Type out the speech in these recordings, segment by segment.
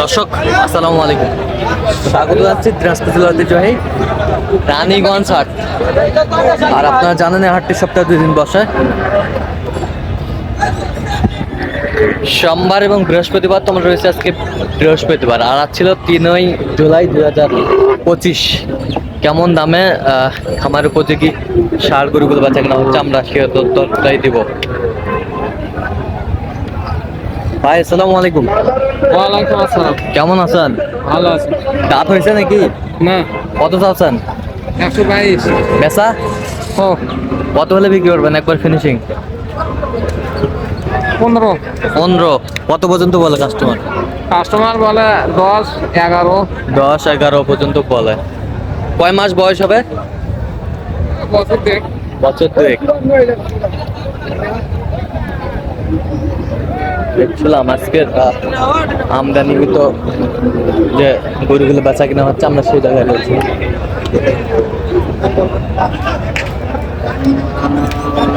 দর্শক, আসসালামু আলাইকুম। স্বাগত জানাচ্ছি দিনাজপুর জেলার ঐতিহ্যবাহী রানীগঞ্জ হাট। আর আপনারা জানেন হাটটি সপ্তাহে দুই দিন বসে। সোমবার এবং বৃহস্পতিবার তোমার রয়েছে আজকে বৃহস্পতিবার, আর আজ ছিল তিনই জুলাই দুই হাজার পঁচিশ। কেমন দামে খামার উপযোগী সার গরুগুলো বাচ্চা কেনা হচ্ছে আমরা সে তথ্যটাই দিব। ভাই আসসালামু আলাইকুম। ওয়ালাইকুম আসসালাম। কেমন আছেন? ভালো আছি। দাঁত হয়েছে নাকি? না। কত চাচ্ছেন? একশো বাইশ। বেচা? ও। কত হলে বিক্রি করবেন একবার ফিনিশিং পনেরো। পনেরো। কত পর্যন্ত বলে কাস্টমার কাস্টমার বলে দশ এগারো। দশ এগারো পর্যন্ত বলে। কয় মাস বয়স হবে? বছর দেখ বছর দুয়েক দেখছিলাম আজকের আমদানিকৃত যে গরুগুলো বেচা কিনা হচ্ছে আমরা সেই জায়গায় রয়েছি।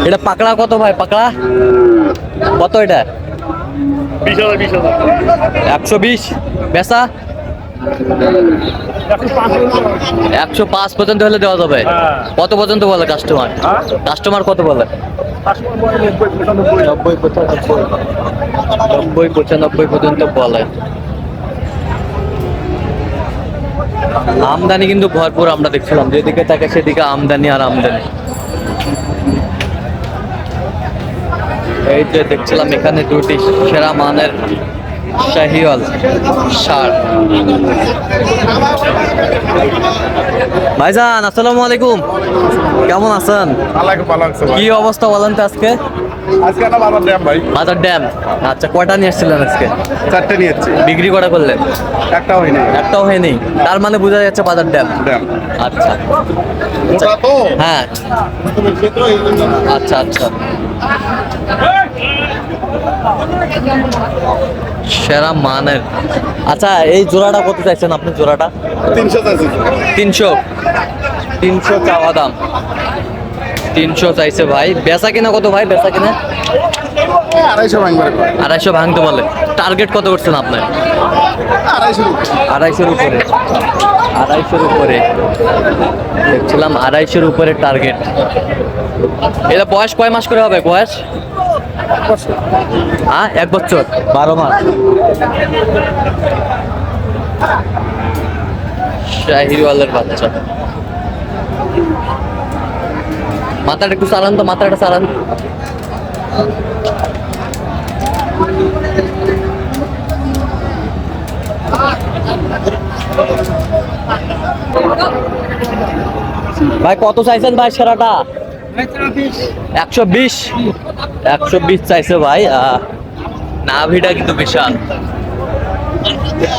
এটা পাকড়া কত ভাই? পাকড়া? কত এটা? একশো বিশ? বেচা? একশো পাঁচ পর্যন্ত। হলে দেওয়া যাবে। কত পর্যন্ত বলে কাস্টমার কাস্টমার কত বলে? নব্বই পঁচানব্বই নব্বই পঁচানব্বই পর্যন্ত বলে আমদানি কিন্তু ভরপুর আমরা দেখছিলাম যেদিকে থাকে সেদিকে আমদানি আর আমদানি এই যে দেখছিলাম এখানে দুটি সেরা মানের শাহিওয়াল সার ভাইজান আসসালামু আলাইকুম। কেমন আছেন? কি অবস্থা বলেন তো আজকে? বাজার ড্যাম ভাই। বাজার ড্যাম? আচ্ছা কয়টা নিয়ে আসছিলেন আজকে? চারটে নিয়েছি বিক্রি করা করলেন? একটাও হয়নি। একটাও হয়নি। তার মানে বোঝা যাচ্ছে বাজার ড্যাম। ড্যাম। আচ্ছা। হ্যাঁ। আচ্ছা আচ্ছা। সেরা মানের। আচ্ছা এই জোড়াটা কত চাইছেন আপনি জোড়াটা? তিনশো চাইছি। তিনশো? তিনশো চাওয়া দাম। তিনশো চাইছে ভাই। বেচা কিনা কত ভাই? বেচা কিনা? আড়াইশো ভাঙবার আড়াইশো ভাঙতে বলে। টার্গেট কত করছেন আপনার? আড়াইশোর উপরে। আড়াইশোর উপরে। দেখছিলাম আড়াইশোর উপরে টার্গেট। এটা বয়স কয় মাস করে হবে? বয়স? হ্যাঁ এক বছর। বারো মাস। শাহিওয়ালের বাচ্চা। মাথাটা একটু চালান তো, মাথাটা চালান। ভাই, কত চাইছেন ভাই, সেরাটা? একশো বিশ। একশো বিশ চাইছে ভাই নাভিটা কিন্তু বিশাল।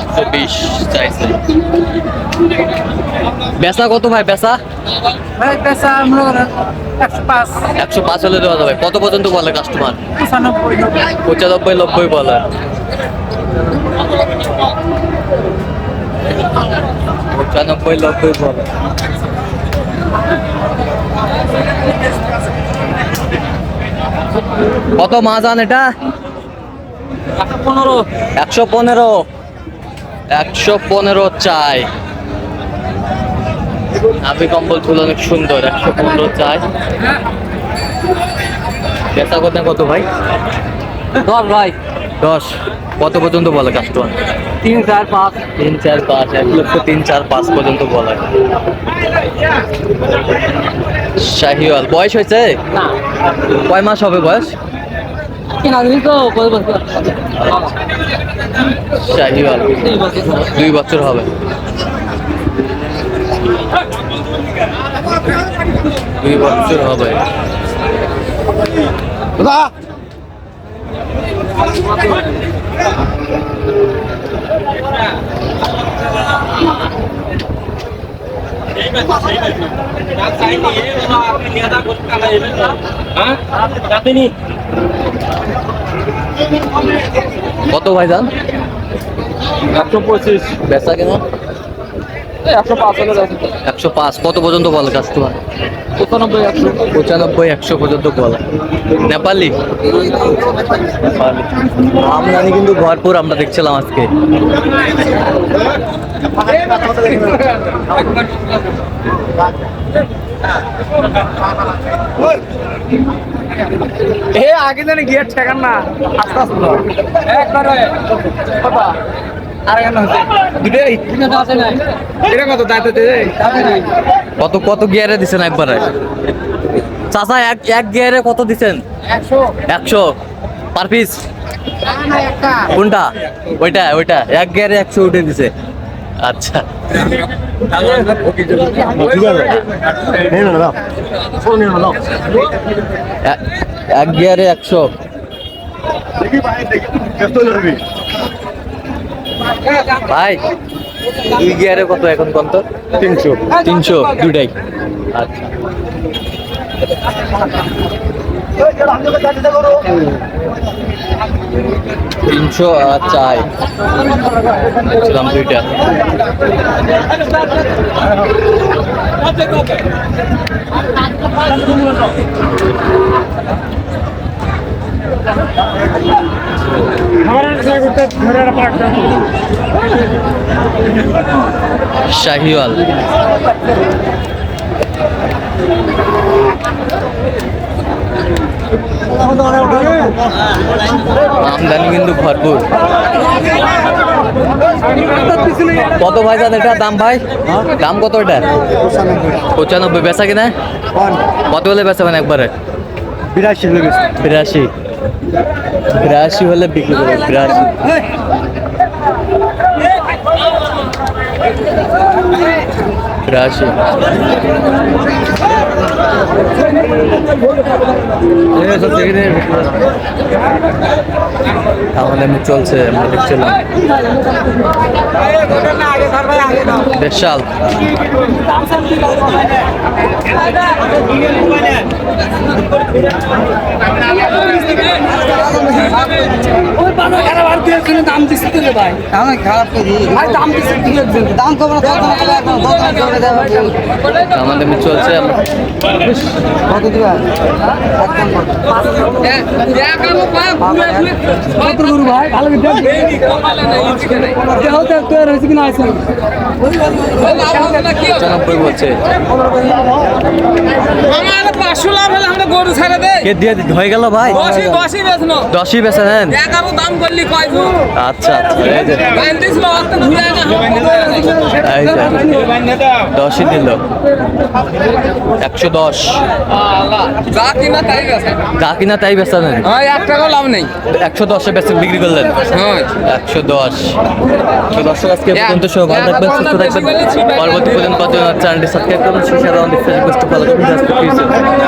একশো বিশ চাইছে। বেচা কত ভাই বেচা? একশো পাঁচ। হলে দেওয়া যাবে। কত পর্যন্ত বলে কাস্টমার পঁচানব্বই নব্বই বলে। পঁচানব্বই নব্বই বলে। কত মাজান এটা? একশো পনেরো। একশো পনেরো। একশো পনেরো চাই। নাভি কম্বল ছিল অনেক সুন্দর একশো পনেরো চাই। বেচা কত কত ভাই? দশ ভাই। দশ। কত পর্যন্ত বলে কাস্টমার তিন চার পাঁচ। তিন চার পাঁচ। এক লক্ষ তিন চার পাঁচ পর্যন্ত বলে। শাহিওয়াল। বয়স হয়েছে? না। কয় মাস হবে বয়স? শাহিওয়াল। দুই বছর। দুই বছর হবে। দুই বছর হবে। কত ভাই যান একশো পঁচিশ। বেচা কেন? একশো পাঁচ হলে একশো পাঁচ কত পর্যন্ত বলে কাস্টমার? পঁচানব্বই একশো। পঁচানব্বই একশো পর্যন্ত বলা। নেপালি? আমদানি কিন্তু ভরপুর আমরা দেখছিলাম আজকে। এ আগে জানি গিয়ে ঠেকান না। আস্তে আস্তে একবারে। কত আর কেন হচ্ছে? দুটোই? আছে না এটা কত দাঁতে দে কত কত গিয়ারে দিছেন একবারে? চাচা এক এক গিয়ারে কত দিছেন? একশো। পার পিস কোনটা? ওইটা ওইটা। এক গিয়ারে একশো উঠে দিছে। আচ্ছা। এক গিয়ারে একশো। দেখি ভাই দেখি ব্যস্ত যাবি ভাই দুই গিয়ারে কত এখন কত তিনশো তিনশো দুটাই আচ্ছা। তিনশো চাই ছিলাম দুইটা। শাহিওয়াল। আমদানি কিন্তু ভরপুর। কত ভাই জান এটা দাম ভাই? দাম কত এটা পঁচানব্বই। বেচা কিনা? কত হলে মানে একবারে? বিরাশি বিরাশি। বিরাশি হলে বিক্রি করবে বিরাশি। বিরাশি। তাহলে আমি চলছে আমরা দেখছিলাম আগে ধর ভাই আগে দাও দেশাল ওই বাজার খারাপ আর দিয়ে কিনে দাম দিছি তো রে ভাই আমি খারাপ করি ভাই দাম দিছি ঠিক আছে দাম কম না আমাদের আমি চলছে কত দিবা একদম কত কত গরু ভাই ভালো করে দেখ দেহ দেখ তো রয়েছে কিনা আছে লাভ আমরা গরু ছেড়ে দেয় কে দিয়ে হয়ে গেল ভাই? দশই দশই বেচনো দশই বেচা নেন এগারো দাম করলি কয় আচ্ছা আচ্ছা এই যে। দশই একশো দশ। যা কিনা তাই বেচে। যা কিনা তাই বেচা নেন হ্যাঁ এক টাকাও লাভ নেই। একশো দশে বেচে বিক্রি করলেন? হ্যাঁ। একশো দশ। তো দর্শক আজকে পর্যন্ত সবাই ভালো থাকবেন সুস্থ থাকবেন পরবর্তী পর্যন্ত চ্যানেলটি সাবস্ক্রাইব করুন সেই সাথে আমাদের ফেসবুক ফলো করুন।